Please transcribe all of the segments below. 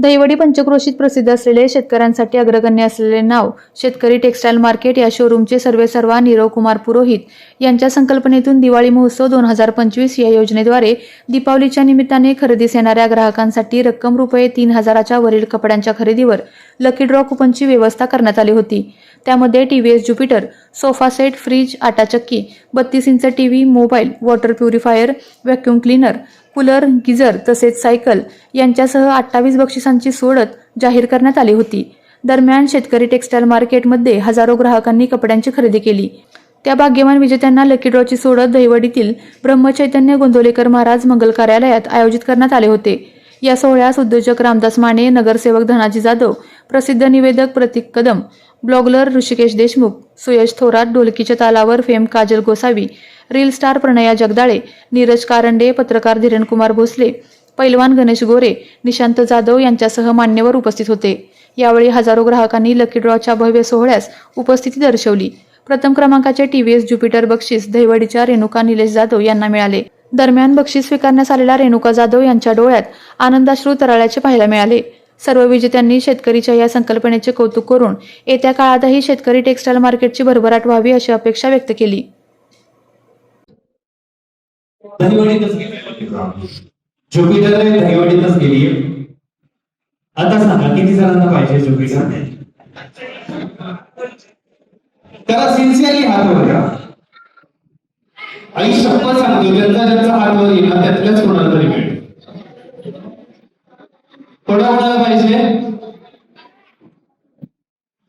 दहिवडी पंचक्रोशीत प्रसिद्ध असलेले शेतकऱ्यांसाठी अग्रगण्य असलेले नाव शेतकरी टेक्स्टाईल मार्केट या शोरूमचे सर्वेसर्वा नीरव कुमार पुरोहित यांच्या संकल्पनेतून दिवाळी महोत्सव दोन हजार पंचवीस या योजनेद्वारे दीपावलीच्या निमित्ताने खरेदीस येणाऱ्या ग्राहकांसाठी रक्कम रुपये तीन हजाराच्या वरील कपड्यांच्या खरेदीवर लकी ड्रॉ कुपनची व्यवस्था करण्यात आली होती. त्यामध्ये T V S Jupiter sofa set fridge आटा चक्की बत्तीस inch T V mobile water purifier vacuum cleaner cooler geyser तसेच सायकल यांच्यासह अठ्ठावीस बक्षिसांची सोडत जाहीर करण्यात आली होती. दरम्यान शेतकरी टेक्स्टाईल मार्केटमध्ये हजारो ग्राहकांनी कपड्यांची खरेदी केली. त्या भाग्यवान विजेत्यांना लकी ड्रॉची सोडत दहिवडीतील ब्रह्मचैतन्य गोंदवलेकर महाराज मंगल कार्यालयात आयोजित करण्यात आले होते. या सोहळ्यास उद्योजक रामदास माने नगरसेवक धनाजी जाधव प्रसिद्ध निवेदक प्रतीक कदम ब्लॉगलर ऋषिकेश देशमुख सुयश थोरात ढोलकीच्या तालावर fame Kajal Gosavi reel star Pranaya Jagdale Neeraj Karande पत्रकार धीरणकुमार भोसले पैलवान गणेश गोरे निशांत जाधव यांच्यासह मान्यवर उपस्थित होते. यावेळी हजारो ग्राहकांनी लकी ड्रॉच्या भव्य सोहळ्यास उपस्थिती दर्शवली. प्रथम क्रमांकाचे टीव्हीएस ज्युपिटर बक्षीस दहिवडीच्या रेणुका निलेश जाधव यांना मिळाले. दरम्यान बक्षीस स्वीकारण्यास आलेल्या रेणुका जाधव यांच्या डोळ्यात आनंदाश्रू तराळ्याचे पाहायला मिळाले. सर्व विजेत्यांनी शेतकरीच्या या संकल्पनेचे कौतुक करून येत्या काळातही शेतकरी टेक्स्टाईल मार्केटची भरभराट व्हावी अशी अपेक्षा व्यक्त केली. ज्युपिटर दहिवडीतच गेली आता सांगा किती जणांना पाहिजे ज्युपिटर त्याला सिन्सिअरली हात वर करा आणि शपथ सांगतो ज्यांचा ज्यांचा हात वर येईल त्यातल्याच कोणाला तरी मिळेल. थोडं कोणाला पाहिजे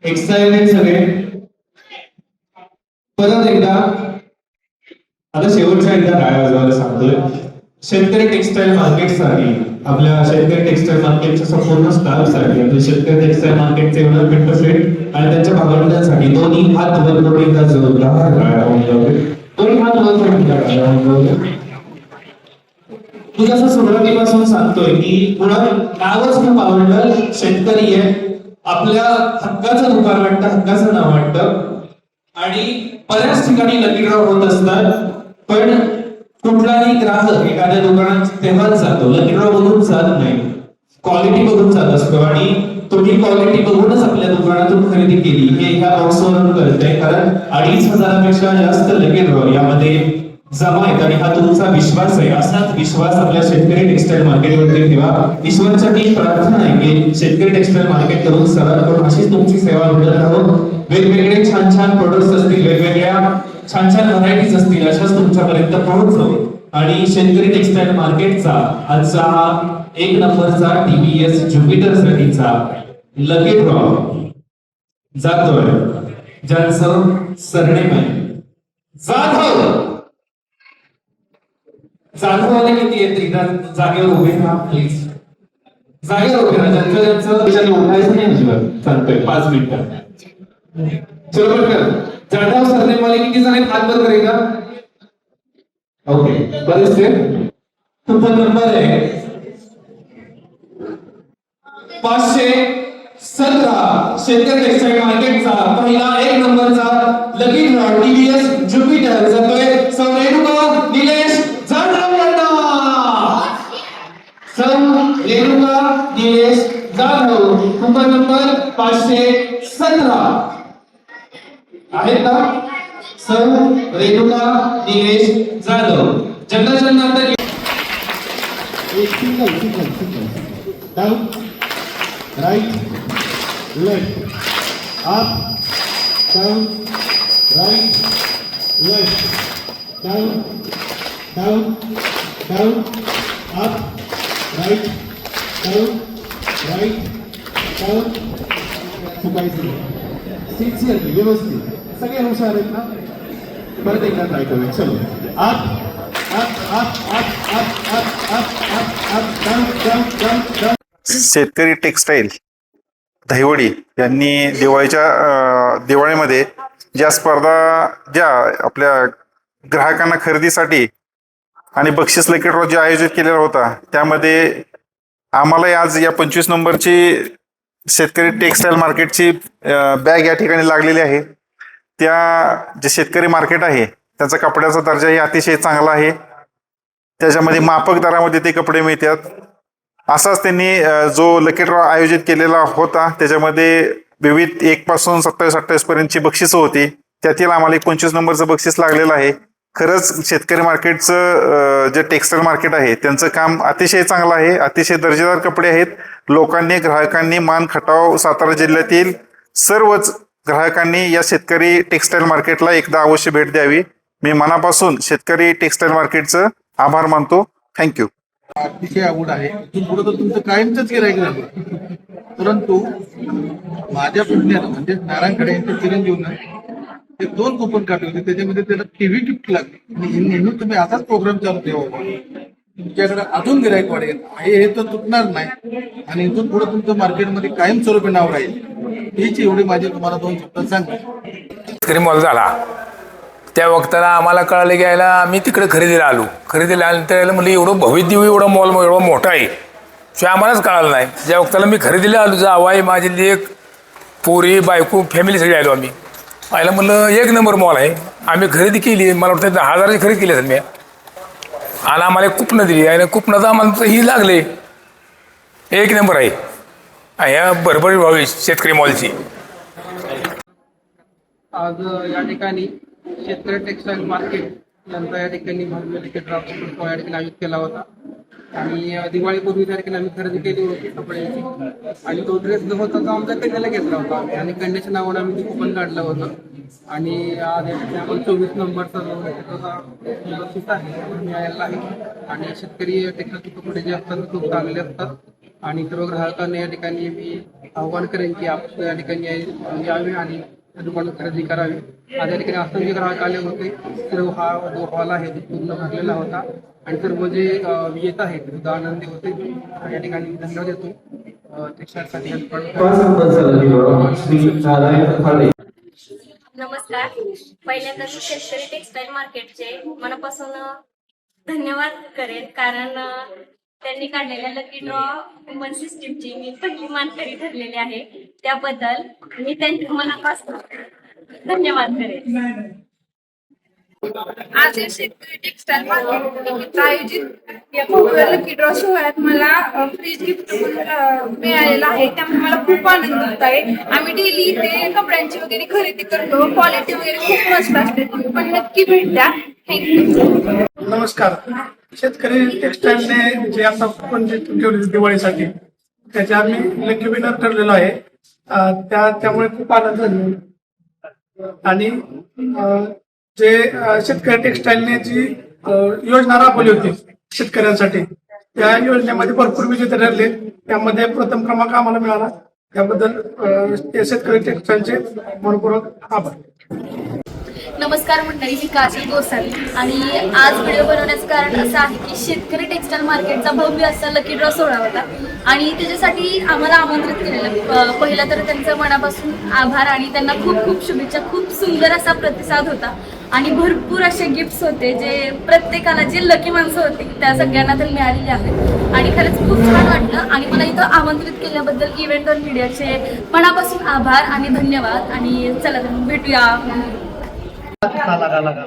एक्साइटेड सगळे. परत एकदा आता शेवटचा एकदा टाळ्या वाजवायला सांगतोय. शेतकरी टेक्सटाईल मार्केटसाठी आपल्या शेतकरी टेक्सटाईल मार्केटच्या संपूर्ण स्टाफसाठी आपल्या शेतकरी टेक्सटाईल मार्केटचे डेव्हलपमेंट सेट आणि त्यांच्या भागवण्यासाठी दोन्ही हात वर करून एकदा जोरदार टाळ्या दोन्ही हात वर करून तू सुरुवातीपासून सांगतोय की मुळात नावच खूप आवडलं शेतकरी आहे. आपल्या हक्काचं दुकान वाटतं हक्काचं नाव वाटतं. आणि बऱ्याच ठिकाणी लकी ड्रॉ होत असतात. पण कुठलाही ग्राहक एखाद्या दुकानात तेव्हाच जातो. लकी ड्रॉ बघून जात नाही. क्वालिटी बघून जात असतो. आणि तुम्ही क्वालिटी बघूनच आपल्या दुकानातून खरेदी केली. हे ह्या बॉक्सवरून कळतंय. कारण अडीच हजारापेक्षा जास्त लकी ड्रॉ यामध्ये जमा आणि हा तुमचा विश्वास आहे असाच विश्वास आपल्या शेतकरी टेक्सटाईल मार्केटवरती ठेवा. ईश्वरसाठी प्रार्थना आहे की शेतकरी टेक्सटाईल मार्केट करून सरळ करून अशीच तुमची सेवा मिळत राहो. वेगवेगळे छान छान प्रोडक्ट्स असतील वेगवेगळ्या छान छान व्हरायटीज असतील अशाच तुमच्यापर्यंत पोहोचव. आणि शेतकरी टेक्सटाईल मार्केटचा आजचा हा एक नंबरचा टीव्हीएस ज्युपिटर साठीचा लकी ड्रॉ जातोय. ज्यांचं सरनेम आहे. जाधव! जाधववाले किती आहेत एकदा जागेवर उभे राहा प्लीज जागेवर उभे राहा. ज्यांचं ज्यांचं त्याच्याने उठायचं नाही अजिबात. सांगतोय पाच मिनिटं. चलो पटकन जाधव सरनेमवाले किती जण आहेत? हात वर करेल का? ओके बरेच ते तुमचा नंबर आहे. पाचशे सतरा. शेतकरी टेक्सटाईल मार्केटचा पहिला एक नंबरचा लगीन टीव्हीएस ज्युपिटर जातोय पाचशे सतरा. आहेत ना सर रेणुका निलेश जाधव. जनरेशन नंतर single single left up down right left down down down up right down चुकायचं sincerely व्यवस्थित. सगळे हुशार आहेत ना? परत एकदा ट्राय करूया. चलो. आप शेतकरी टेक्सटाईल दहिवडी यांनी दिवाळीच्या दिवाळीमध्ये ज्या स्पर्धा ज्या आपल्या ग्राहकांना खरेदीसाठी आणि बक्षीस लकेटवर जे आयोजित केलेला होता त्यामध्ये आम्हालाही आज या पंचवीस नंबरची शेतकरी टेक्सटाईल मार्केटची बॅग या ठिकाणी लागलेली आहे. त्या जे शेतकरी मार्केट आहे त्याचा कपड्याचा दर्जाही अतिशय चांगला आहे. त्याच्यामध्ये माफक दरामध्ये ते कपडे मिळतात. असाच त्यांनी जो लकी ड्रॉ आयोजित केलेला होता त्याच्यामध्ये विविध एक पासून सत्तावीस अठ्ठावीस पर्यंतची बक्षिसं होती. त्यातील आम्हाला एक पंचवीस नंबरचं बक्षीस लागलेलं आहे. खरंच शेतकरी मार्केटचं जे टेक्स्टाईल मार्केट आहे त्यांचं काम अतिशय चांगलं आहे. अतिशय दर्जेदार कपडे आहेत. लोकांनी ग्राहकांनी मान खटाव सातारा जिल्ह्यातील सर्वच ग्राहकांनी या शेतकरी टेक्स्टाईल मार्केटला एकदा अवश्य भेट द्यावी. मी मनापासून शेतकरी टेक्स्टाईल मार्केटचं आभार मानतो. थँक्यू अतिशय आवड आहे. पुढे तर तुमचं कायमच गिरायक झालं परंतु माझ्या पुण्यानं म्हणजे नारायण खडे यांच्या चिरंजीवनं ते दोन कुपन काढले होते. त्याच्यामध्ये त्याला टीव्ही गिफ्ट लागली. नेहमी तुम्ही असाच प्रोग्राम चालू ठेवा. तुमच्याकडे अजून गिरायक वाढेल हे तर तुटणार नाही. आणि इथून पुढे तुमचं मार्केटमध्ये कायमस्वरूपी नाव राहील. हीच एवढी माझी तुम्हाला दोन शब्द सांगतो. मॉल झाला. त्या वक्ताला आम्हाला कळालं की यायला आम्ही तिकडे खरेदीला आलो. खरेदीला आल्यानंतर यायला म्हणलं एवढं भवितदिव्य एवढं मॉल एवढं मोठा आहे. ते आम्हालाच कळालं नाही. ज्या वक्ताला मी खरेदीला आलो जावाई माझी लेक पोरी बायको फॅमिली सगळी आलो आम्ही. आयला म्हणलं एक नंबर मॉल आहे. आम्ही खरेदी केली मला वाटतं दहा हजाराची खरेदी केली असेल मी. आणि आम्हाला कुपनं दिली. आणि कुपनाचं आम्हाला ही लागले. एक नंबर आहे. ह्या भरभरी व्हावी शेतकरी मॉलची. आज या ठिकाणी शेतकरी टेक्स्टाईल मार्केट यांचा या ठिकाणी भव्य तिकीट या ठिकाणी आयोजित केला होता. आणि दिवाळीपूर्वी त्या ठिकाणी आम्ही खरेदी केली होती कपड्यांची आणि तो ड्रेस जो होता तो आमच्या कन्याला घेतला होता. आणि कन्याच्या नावाने आम्ही ते कुपन काढलं होतं. आणि आज या ठिकाणी आपण चोवीस नंबरचा जो आहे मिळालेला आहे आणि शेतकरी टेक्स्टाईलचे कपडे जे असतात ते खूप चांगले असतात. आणि सर्व ग्राहकांना या ठिकाणी मी आव्हान करेन की आपण या ठिकाणी यावे आणि दुकान दुकानात खरेदी करावी. आज या ठिकाणी असंख्य ग्राहक आले होते. सर्व हा जो हॉल आहे तो पूर्ण भरलेला होता. आणि सर्व जे येत आहेत सुद्धा आनंदी होते या ठिकाणी धन्यवाद देतो. टेक्स्टाईलसाठी नमस्कार. पहिल्यांदा मी शेतकरी टेक्सटाईल मार्केटचे मनापासून धन्यवाद करेन कारण त्यांनी काढलेल्या लकी ड्रॉ ह्युमन सिस्टीमची मी पहिली मानकरी ठरलेली आहे. त्याबद्दल मी त्यांच्या मनापासून धन्यवाद करेन. आज या शेतकरी मार्केट आयोजित या भव्य लकी ड्रॉ सोहळ्यात मला फ्रीज गिफ्ट मिळालेला आहे. त्यामुळे मला खूप आनंद होत आहे. आम्ही डेली इथे कपड्यांची वगैरे खरेदी करतो. क्वालिटी वगैरे खूप मस्त असते. तुम्ही पण नक्की भेट द्या. थँक्यू नमस्कार. शेतकरी टेक्सटाईलने जे आता कुपन जे ठेवले दिवाळीसाठी त्याचे आम्ही लकी विनर ठरलेलो आहे. त्या त्यामुळे खूप आनंद झाला. आणि जे शेतकरी टेक्स्टाईलने जी योजना राबवली होती शेतकऱ्यांसाठी त्या योजनेमध्ये भरपूर विजेते ठरले. त्यामध्ये प्रथम क्रमांक आम्हाला मिळाला. त्याबद्दल शेतकरी टेक्स्टाईलचे मनपूर्वक आभार. नमस्कार मंडळी मी काजल गोसावी. आणि आज व्हिडिओ बनवण्याचं कारण असं आहे की शेतकरी टेक्स्टाईल मार्केटचा भव्य असा लकी ड्रॉ सोहळा होता. आणि त्याच्यासाठी आम्हाला आमंत्रित केलेलं. पहिला पहिलं तर त्यांचं मनापासून आभार आणि त्यांना खूप खूप शुभेच्छा. खूप सुंदर असा प्रतिसाद होता. आणि भरपूर असे गिफ्ट्स होते जे प्रत्येकाला जे लकी माणसं होती त्या सगळ्यांना तर मिळालेली आहेत. आणि खरंच खूप छान वाटलं. आणि मला इथं आमंत्रित केल्याबद्दल इव्हेंट ऑन मीडियाचे मनापासून आभार आणि धन्यवाद. आणि चला तर भेटूया. लागा लागा.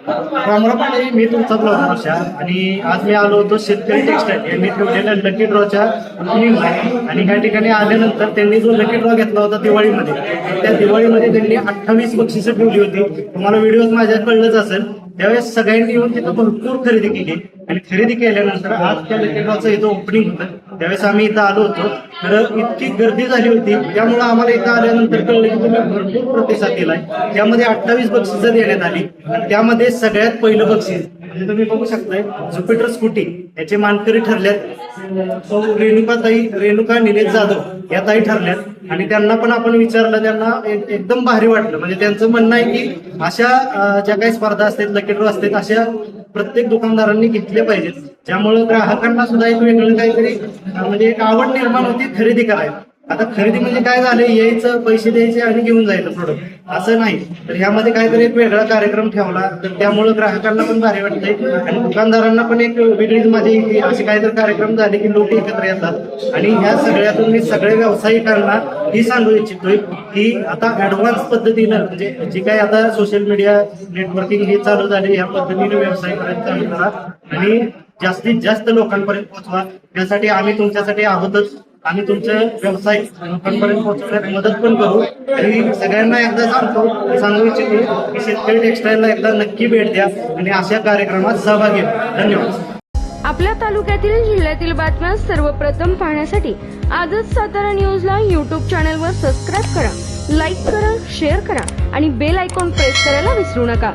रामराव पांडे मी तुमचा ब्लॉगर आणि आज मी आलो होतो शेतकरी टेक्स्टाईल यांनी ठेवलेल्या लकी ड्रॉच्या आणि काही ठिकाणी आल्यानंतर त्यांनी जो लकी ड्रॉ घेतला होता दिवाळीमध्ये त्या दिवाळीमध्ये त्यांनी अठ्ठावीस बक्षिसं ठेवली होती. तुम्हाला व्हिडिओ माझ्या कळलंच असेल. त्यावेळेस सगळ्यांनी येऊन तिथं भरपूर खरेदी केली. आणि खरेदी केल्यानंतर आज त्या लकी इथं ओपनिंग होतं. त्यावेळेस आम्ही इथं आलो होतो. तर इतकी गर्दी झाली होती. त्यामुळे आम्हाला इथं आल्यानंतर कळलं की तुम्ही भरपूर प्रतिसाद दिलाय. त्यामध्ये अठ्ठावीस बक्षिसं देण्यात आली. त्यामध्ये सगळ्यात पहिलं बक्षीस म्हणजे तुम्ही बघू शकताय ज्युपिटर स्कूटी. याचे मानकरी ठरल्यात सौ रेणुकाताई रेणुका निलेश जाधव या ताई ठरल्यात आणि त्यांना पण आपण विचारलं त्यांना एकदम भारी वाटलं. म्हणजे त्यांचं म्हणणं आहे की अशा ज्या काही स्पर्धा असतात लकी असतात अशा प्रत्येक दुकानदारांनी घेतल्या पाहिजेत. ज्यामुळे ग्राहकांना सुद्धा एक वेगळं काहीतरी म्हणजे एक आवड निर्माण होती खरेदी करायला. आता खरेदी म्हणजे काय झालं यायचं पैसे द्यायचे आणि घेऊन जायचं प्रोडक्ट असं नाही. तर ह्यामध्ये काहीतरी एक वेगळा कार्यक्रम ठेवला. तर त्यामुळे ग्राहकांना पण भारी वाटतंय. आणि दुकानदारांना पण एक वेगळीच माझी असे काहीतरी कार्यक्रम झाले की लोक एकत्र येतात. आणि ह्या सगळ्यातून मी सगळे व्यावसायिकांना ही सांगू इच्छितोय की आता ऍडव्हान्स पद्धतीनं म्हणजे जी काही आता सोशल मीडिया नेटवर्किंग हे चालू झाले ह्या पद्धतीने व्यवसाय चालू करा आणि जास्तीत जास्त लोकांपर्यंत पोहोचवा. यासाठी आम्ही तुमच्यासाठी आहोतच. आम्ही तुमचे व्यवसाय लोकांपर्यंत पोहोचवण्यात मदत पण करू. आणि सगळ्यांना एकदा सांगतो सांगू इच्छितो की शेतकरी टेक्सटाईलला एकदा नक्की भेट द्या आणि अशा कार्यक्रमात सहभागी धन्यवाद. आपल्या तालुक्यातील जिल्ह्यातील बातम्या सर्वप्रथम पाहण्यासाठी आजच सातारा न्यूजला यूट्यूब चॅनलवर सबस्क्राईब करा लाईक करा शेअर करा आणि बेल आयकॉन प्रेस करायला विसरू नका.